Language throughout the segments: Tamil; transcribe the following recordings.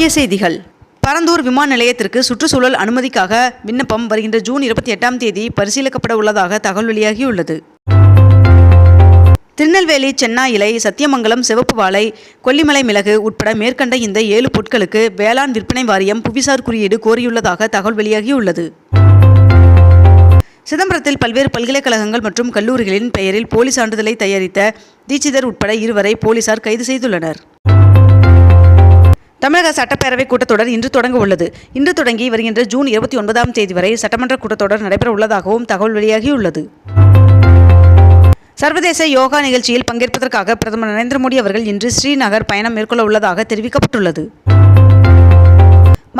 முக்கிய செய்திகள். பரந்தூர் விமான நிலையத்திற்கு சுற்றுச்சூழல் அனுமதிக்காக விண்ணப்பம் வருகின்ற ஜூன் இருபத்தி எட்டாம் தேதி பரிசீலிக்கப்பட உள்ளதாக தகவல் வெளியாகியுள்ளது. திருநெல்வேலி சென்னா இலை சத்தியமங்கலம் சிவப்பு வாழை கொல்லிமலை மிளகு உட்பட மேற்கண்ட இந்த ஏழு பொருட்களுக்கு வேளாண் விற்பனை வாரியம் புவிசார் குறியீடு கோரியுள்ளதாக தகவல் வெளியாகியுள்ளது. சிதம்பரத்தில் பல்வேறு பல்கலைக்கழகங்கள் மற்றும் கல்லூரிகளின் பெயரில் போலி சான்றிதழை தயாரித்த தீட்சிதர் உட்பட இருவரை போலீசார் கைது செய்துள்ளனர். தமிழக சட்டப்பேரவை கூட்டத்தொடர் இன்று தொடங்க உள்ளது. இன்று தொடங்கி வருகின்ற ஜூன் இருபத்தி ஒன்பதாம் தேதி வரை சட்டமன்ற கூட்டத்தொடர் நடைபெற உள்ளதாகவும் தகவல் வெளியாகியுள்ளது. சர்வதேச யோகா நிகழ்ச்சியில் பங்கேற்பதற்காக பிரதமர் நரேந்திர மோடி அவர்கள் இன்று ஸ்ரீநகர் பயணம் மேற்கொள்ள உள்ளதாக தெரிவிக்கப்பட்டுள்ளது.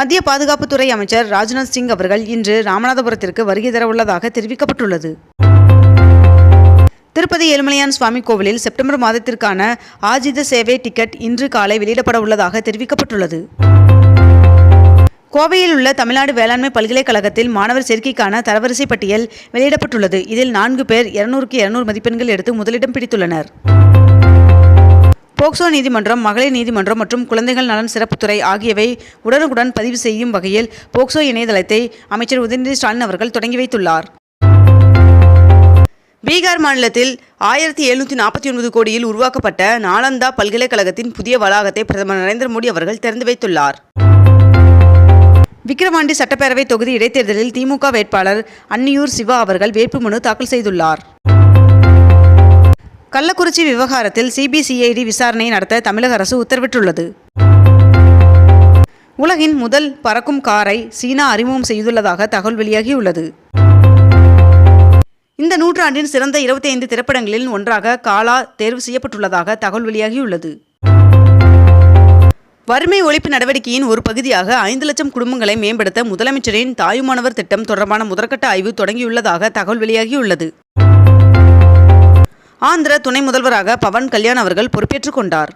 மத்திய பாதுகாப்புத்துறை அமைச்சர் ராஜ்நாத் சிங் அவர்கள் இன்று ராமநாதபுரத்திற்கு வருகை தர உள்ளதாக தெரிவிக்கப்பட்டுள்ளது. திருப்பதி ஏழுமலையான் சுவாமி கோவிலில் செப்டம்பர் மாதத்திற்கான ஆஜித சேவை டிக்கெட் இன்று காலை வெளியிடப்பட உள்ளதாக தெரிவிக்கப்பட்டுள்ளது. கோவையில் உள்ள தமிழ்நாடு வேளாண்மை பல்கலைக்கழகத்தில் மாணவர் சேர்க்கைக்கான தரவரிசை பட்டியல் வெளியிடப்பட்டுள்ளது. இதில் நான்கு பேர் இருநூறுக்கு இருநூறு மதிப்பெண்கள் எடுத்து முதலிடம் பிடித்துள்ளனர். போக்சோ நீதிமன்றம் மகளிர் நீதிமன்றம் மற்றும் குழந்தைகள் நலன் சிறப்புத்துறை ஆகியவை உடனுக்குடன் பதிவு செய்யும் வகையில் போக்சோ இணையதளத்தை அமைச்சர் உதயநிதி ஸ்டாலின் அவர்கள் தொடங்கி வைத்துள்ளார். பீகார் மாநிலத்தில் ஆயிரத்தி எழுநூற்றி நாற்பத்தி ஒன்பது கோடியில் உருவாக்கப்பட்ட நாலந்தா பல்கலைக்கழகத்தின் புதிய வளாகத்தை பிரதமர் நரேந்திர மோடி அவர்கள் திறந்து வைத்துள்ளார். விக்கிரவாண்டி சட்டப்பேரவை தொகுதி இடைத்தேர்தலில் திமுக வேட்பாளர் அன்னியூர் சிவா அவர்கள் வேட்புமனு தாக்கல் செய்துள்ளார். கள்ளக்குறிச்சி விவகாரத்தில் சிபிசிஐடி விசாரணை நடத்த தமிழக அரசு உத்தரவிட்டுள்ளது. உலகின் முதல் பறக்கும் காரை சீனா அறிமுகம் செய்துள்ளதாக தகவல் வெளியாகியுள்ளது. இந்த நூற்றாண்டின் சிறந்த 25 திரைப்படங்களில் ஒன்றாக காலா தேர்வு செய்யப்பட்டுள்ளதாக தகவல் வெளியாகியுள்ளது. வறுமை ஒழிப்பு நடவடிக்கையின் ஒரு பகுதியாக ஐந்து லட்சம் குடும்பங்களை மேம்படுத்த முதலமைச்சரின் தாயுமானவர் திட்டம் தொடர்பான முதற்கட்ட ஆய்வு தொடங்கியுள்ளதாக தகவல் வெளியாகியுள்ளது. ஆந்திர துணை முதல்வராக பவன் கல்யாண் அவர்கள் பொறுப்பேற்றுக் கொண்டார்.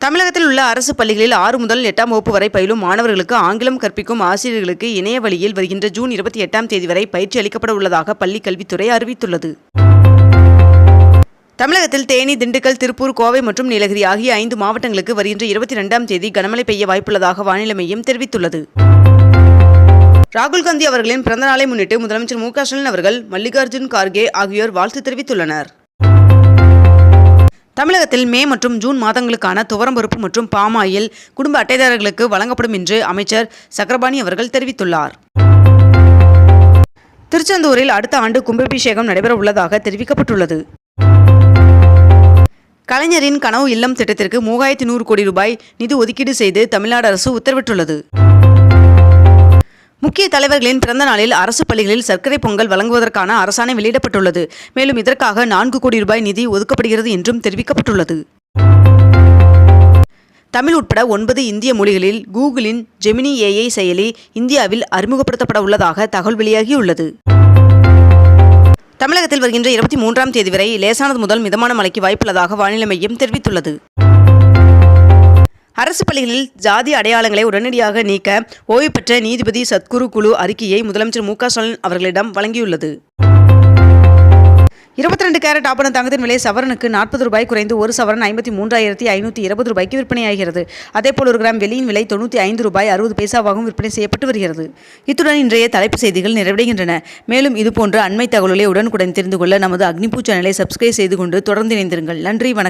தமிழகத்தில் உள்ள அரசு பள்ளிகளில் ஆறு முதல் எட்டாம் வகுப்பு வரை பயிலும் மாணவர்களுக்கு ஆங்கிலம் கற்பிக்கும் ஆசிரியர்களுக்கு இணைய வழியில் வருகின்ற ஜூன் இருபத்தி எட்டாம் தேதி வரை பயிற்சி அளிக்கப்பட உள்ளதாக பள்ளிக் கல்வித்துறை அறிவித்துள்ளது. தமிழகத்தில் தேனி திண்டுக்கல் திருப்பூர் கோவை மற்றும் நீலகிரி ஆகிய ஐந்து மாவட்டங்களுக்கு வருகின்ற இருபத்தி ரெண்டாம் தேதி கனமழை பெய்ய வாய்ப்புள்ளதாக வானிலை மையம் தெரிவித்துள்ளது. ராகுல் காந்தி அவர்களின் பிறந்த நாளை முன்னிட்டு முதலமைச்சர் மு க ஸ்டாலின் அவர்கள் மல்லிகார்ஜுன் கார்கே ஆகியோர் வாழ்த்து தெரிவித்துள்ளனர். தமிழகத்தில் மே மற்றும் ஜூன் மாதங்களுக்கான துவரம்பருப்பு மற்றும் பாமாயில் குடும்ப அட்டைதாரர்களுக்கு வழங்கப்படும் என்று அமைச்சர் சக்கரபாணி அவர்கள் தெரிவித்துள்ளார். திருச்செந்தூரில் அடுத்த ஆண்டு கும்பாபிஷேகம் நடைபெற உள்ளதாக தெரிவிக்கப்பட்டுள்ளது. கலைஞரின் கனவு இல்லம் திட்டத்திற்கு மூவாயிரத்தி நூறு கோடி ரூபாய் நிதி ஒதுக்கீடு செய்து தமிழ்நாடு அரசு உத்தரவிட்டுள்ளது. முக்கிய தலைவர்களின் பிறந்த நாளில் அரசு பள்ளிகளில் சர்க்கரை பொங்கல் வழங்குவதற்கான அரசாணை வெளியிடப்பட்டுள்ளது. மேலும் இதற்காக நான்கு கோடி ரூபாய் நிதி ஒதுக்கப்படுகிறது என்றும் தெரிவிக்கப்பட்டுள்ளது. தமிழ் உட்பட ஒன்பது இந்திய மொழிகளில் கூகுளின் ஜெமினி ஏஐ செயலி இந்தியாவில் அறிமுகப்படுத்தப்பட உள்ளதாக தகவல் வெளியாகியுள்ளது. தமிழகத்தில் வருகின்ற இருபத்தி மூன்றாம் தேதி வரை லேசானது முதல் மிதமான மழைக்கு வாய்ப்புள்ளதாக வானிலை மையம் தெரிவித்துள்ளது. அரசு பள்ளிகளில் ஜாதி அடையாளங்களை உடனடியாக நீக்க ஓய்வு பெற்ற நீதிபதி சத்குரு குழு அறிக்கையை முதலமைச்சர் மு க ஸ்டாலின் அவர்களிடம் வழங்கியுள்ளது. இருபத்தி ரெண்டு கேரட் ஆபரண தங்கத்தின் விலை சவரனுக்கு நாற்பது ரூபாய் குறைந்து ஒரு சவரன் ஐம்பத்தி மூன்றாயிரத்தி ஐநூற்றி இருபது ரூபாய்க்கு விற்பனையாகிறது அதேபோல் ஒரு கிராம் வெளியின் விலை தொண்ணூற்றி ஐந்து ரூபாய் அறுபது பைசாவாகவும் விற்பனை செய்யப்பட்டு வருகிறது. இத்துடன் இன்றைய தலைப்பு செய்திகள் நிறைவடைகின்றன. மேலும் இதுபோன்ற அண்மை தகவல்களை உடனுக்குடன் தெரிந்து கொள்ள நமது அக்னிபூ சேனலை சப்ஸ்கிரைப் செய்து கொண்டு தொடர்ந்து இணைந்திருங்கள். நன்றி வணக்கம்.